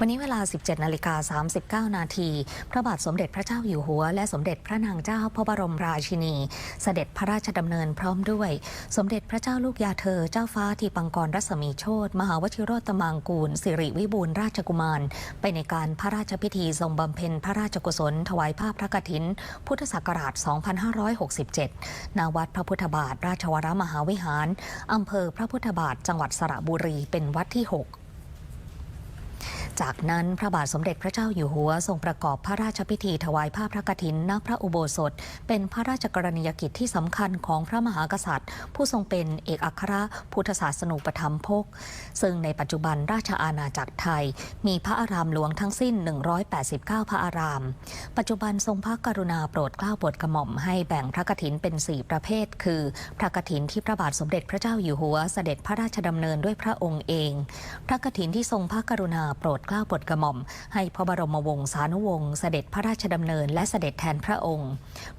วันนี้เวลา 17นาฬิกา39 นาที พระบาทสมเด็จพระเจ้าอยู่หัว และสมเด็จพระนางเจ้าพระบรมราชินี เสด็จพระราชดำเนินพร้อมด้วย สมเด็จพระเจ้าลูกยาเธอ เจ้าฟ้าทีปังกรรัศมีโชตมหาวชิโรตมังกูล สิริวิบูลราชกุมาร ไปในการพระราชพิธีทรงบำเพ็ญพระราชกุศล ถวายภาพพระกฐิน พุทธศักราช 2567 ณ วัดพระพุทธบาท ราชวรมหาวิหาร อำเภอพระพุทธบาท จังหวัดสระบุรี เป็นวัดที่ 6 จากนั้นพระบาทสมเด็จพระเจ้าอยู่หัวทรงประกอบพระราชพิธีถวายผ้าพระกฐินณพระอุโบสถ เป็นพระราชกรณียกิจที่สำคัญของพระมหากษัตริย์ ผู้ทรงเป็นเอกอัครพุทธศาสนูปธรรมภกซึ่งในปัจจุบันราชอาณาจักรไทย มีพระอารามหลวงทั้งสิ้น 189 พระอาราม ปัจจุบันทรงพระกรุณาโปรดเกล้าโปรดกระหม่อมให้แบ่งพระกฐินเป็น 4 ประเภท คือ พระกฐินที่พระบาทสมเด็จพระเจ้าอยู่หัวเสด็จพระราชดำเนินด้วยพระองค์เอง พระกฐินที่ทรงพระกรุณาโปรดเกล้าโปรดกระหม่อม ให้พระบรมวงศานุวงศ์เสด็จพระราชดำเนินและเสด็จแทนพระองค์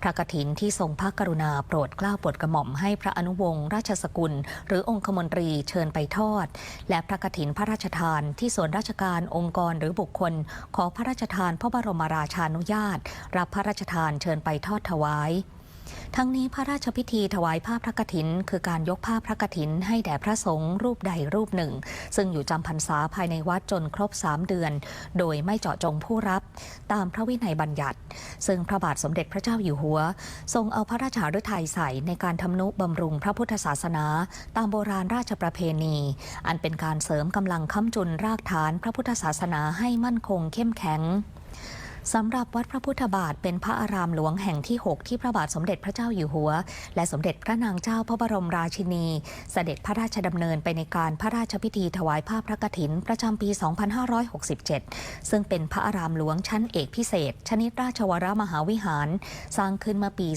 พระกฐินที่ทรงพระกรุณาโปรดเกล้าโปรดกระหม่อมให้พระอนุวงศ์ราชสกุล หรือองคมนตรีเชิญไปทอด และพระกฐินพระราชทานที่ส่วนราชการองค์กรหรือบุคคล ขอพระราชทานพระบรมราชานุญาตรับพระราชทานเชิญไปทอดถวาย ทั้งนี้พระราชพิธีถวายผ้าพระกฐิน คือการยกผ้าพระกฐิน ให้แด่พระสงฆ์รูปใดรูปหนึ่ง ซึ่งอยู่จำพรรษาภายในวัดจนครบ3เดือน โดยไม่เจาะจงผู้รับ ตามพระวินัยบัญญัติ ซึ่งพระบาทสมเด็จพระเจ้าอยู่หัว ทรงเอาพระราชาฤทัยใส่ในการทำนุบำรุงพระพุทธศาสนา ตามโบราณราชประเพณี อันเป็นการเสริมกำลังค้ำจุนรากฐานพระพุทธศาสนาให้มั่นคงเข้มแข็ง สำหรับวัดพระพุทธบาทเป็นพระอารามหลวงแห่งที่ 6 ที่พระบาทสมเด็จพระเจ้าอยู่หัว และสมเด็จพระนางเจ้าพระบรมราชินี เสด็จพระราชดำเนินไปในการพระราชพิธีถวายผ้าพระกฐิน ประจำปี 2567 ซึ่งเป็นพระอารามหลวงชั้นเอกพิเศษ ชนิดราชวรมหาวิหาร สร้างขึ้นมื่อปี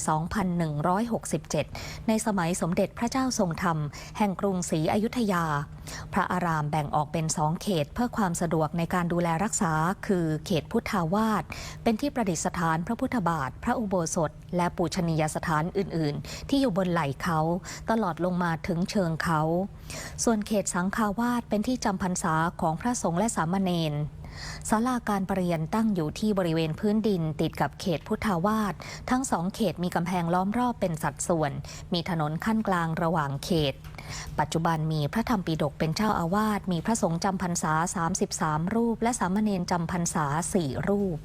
2167 ในสมัยสมเด็จพระเจ้าทรงธรรม แห่งกรุงศรีอยุธยา พระอารามแบ่งออกเป็นสองเขตเพื่อความสะดวกในการดูแลรักษา คือเขตพุทธาวาสเป็นที่ประดิษฐานพระพุทธบาท พระอุโบสถ และปูชนียสถานอื่น ๆ ที่อยู่บนไหล่เขา ตลอดลงมาถึงเชิงเขา ส่วนเขตสังฆาวาสเป็นที่จำพรรษาของพระสงฆ์และสามเณรศาลาการประเรียนตั้งอยู่ที่บริเวณพื้นดินติดกับเขตพุทธาวาสทั้งสองเขตมีกำแพงล้อมรอบเป็นสัดส่วน มีถนนขั้นกลางระหว่างเขต ปัจจุบันมีพระธรรมปิฎกเป็นเจ้าอาวาสมีพระสงฆ์จำพรรษา 33 รูป และสามเณรจำพรรษา 4 รูป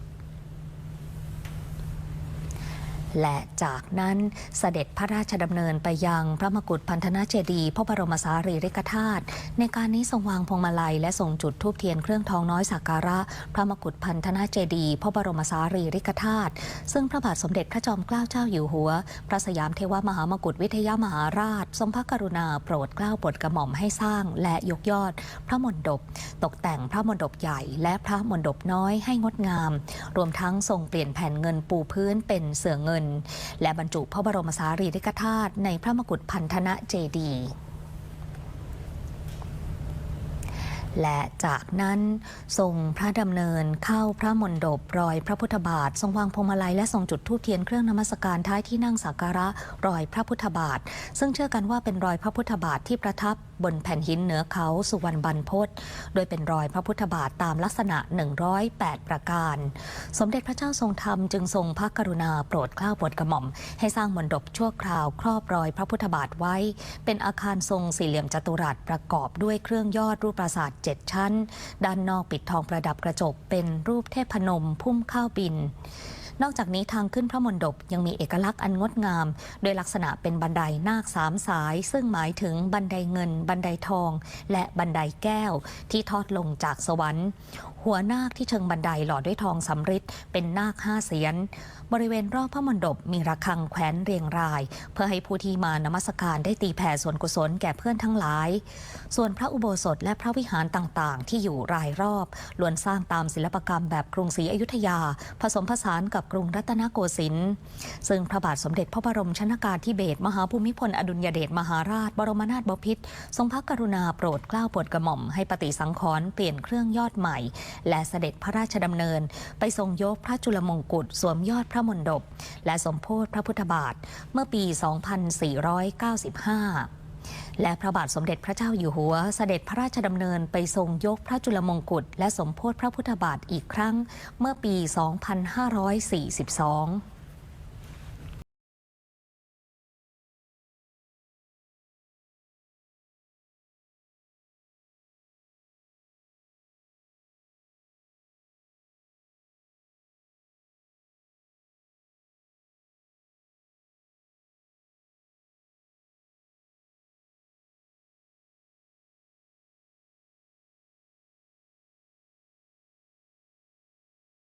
และจากนั้นเสด็จพระราชดำเนินไปยังพระมกุฏพันธนาเจดี พระบรมสารีริกธาตุในการนี้ทรงวางพวงมาลัย และทรงจุดธูปเทียนเครื่องทองน้อยสักการะ พระมกุฏพันธนาเจดี พระบรมสารีริกธาตุซึ่งพระบาทสมเด็จพระจอมเกล้าเจ้าอยู่หัว พระสยามเทวมหามกุฏวิทยามหาราช ทรงพระกรุณาโปรดเกล้าโปรดกระหม่อมให้สร้าง และยกยอด พระมณฑปตกแต่งพระมณฑปใหญ่และพระมณฑปน้อยให้งดงาม รวมทั้งทรงเปลี่ยนแผ่นเงินปูพื้นเป็นเสื่อเงินและบรรจุพระบรมสารีริกธาตุในพระมกุฏพันธนะเจดีย์ และจากนั้นทรงพระดำเนินเข้าพระมณฑปรอยพระพุทธบาท ทรงวางพวงมาลัยและทรงจุดธูปเทียนเครื่องนมัสการท้ายที่นั่งสักการะรอยพระพุทธบาท ซึ่งเชื่อกันว่าเป็นรอยพระพุทธบาทที่ประทับบนแผ่นหินเหนือเขาสุวรรณบรรพตโดยเป็นรอยพระพุทธบาทตามลักษณะ 108 ประการ สมเด็จพระเจ้าทรงธรรมจึงทรงพระกรุณาโปรดเกล้าโปรดกระหม่อม ให้สร้างมณฑปชั่วคราวครอบรอยพระพุทธบาทไว้ เป็นอาคารทรงสี่เหลี่ยมจัตุรัสประกอบด้วยเครื่องยอดรูปปราสาทเจ็ดชั้น ด้านนอกปิดทองประดับกระจกเป็นรูปเทพนมพุ่มข้าวบิน นอกจากนี้ทางขึ้นพระมณฑปยังมีเอกลักษณ์อันงดงาม โดยลักษณะเป็นบันไดนาคสามสาย ซึ่งหมายถึงบันไดเงิน บันไดทอง และบันไดแก้ว ที่ทอดลงจากสวรรค์ หัวนาคที่เชิงบันไดหล่อด้วยทองสำริดเป็นนาคห้าเสียน บริเวณรอบพระมณฑปมีระฆังแขวนเรียงราย เพื่อให้ผู้ที่มานมัสการได้ตีแผ่ส่วนกุศลแก่เพื่อนทั้งหลาย ส่วนพระอุโบสถและพระวิหารต่างๆ ที่อยู่รายรอบล้วนสร้างตามศิลปกรรมแบบกรุงศรีอยุธยา ผสมผสานกับกับกรุงรัตนโกสินทร์ซึ่งพระบาทสมเด็จพระบรมชนากาธิเบศรมหาภูมิพลอดุลยเดชมหาราช บรมนาถบพิตรทรงพระกรุณาโปรดเกล้าโปรดกระหม่อมให้ปฏิสังขรณ์เปลี่ยนเครื่องยอดใหม่ และเสด็จพระราชดำเนิน ไปทรงยกพระจุลมงกุฎสวมยอดพระมณฑปและสมโพธิพระพุทธบาทเมื่อปี 2495 และพระบาทสมเด็จพระเจ้าอยู่หัว เสด็จพระราชดำเนินไปทรงยกพระจุลมงกุฎและสมโพธิพระพุทธบาทอีกครั้งเมื่อปี 2542